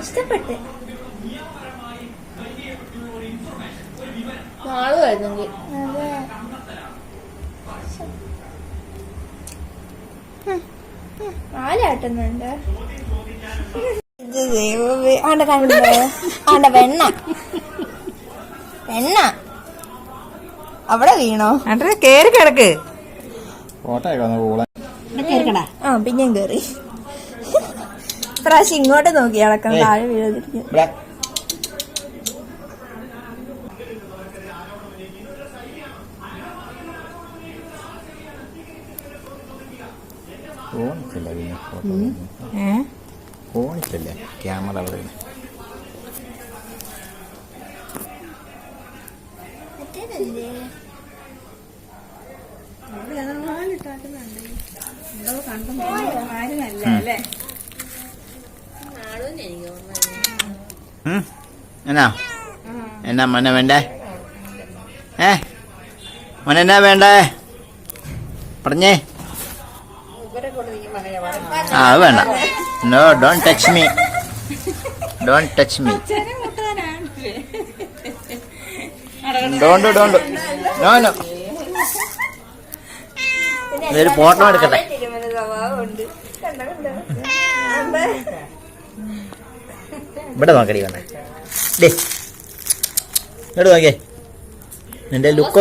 ഇഷ്ടപ്പെട്ട്. നാളുമായിരുന്നെങ്കിൽ അതെ. നാലാട്ടുന്നുണ്ട്. ആണ്ട കണ്ടോ? ആണ്ട വെണ്ണ. വെണ്ണ. അവിടെ വീണോ? അണ്ടെ കേറി കിടക്ക്. ആ പിന്നെയും കേറി. പ്രാവശ്യം ഇങ്ങോട്ട് നോക്കി ഇളക്കം താഴെ വീഴാതിരിക്കും പിന്നെ ഫോട്ടോ ഫോണിച്ചല്ലേ ക്യാമറ അവിടെ ഉം. എന്നാ? എന്നാ മോനെ വേണ്ടേ? ഏ? മോനെ എന്നാ വേണ്ടേ? പറഞ്ഞേ. ആ വേണ്ട. No don't touch me don't touch me don't don't no no ഇതൊരു ഫോട്ടോ എടുക്കട്ടെ. ഇവിടെ നോക്കടി വന്നേ ഡേ ഇങ്ങോട്ട് നോക്കിയേ. നിന്റെ ലുക്ക്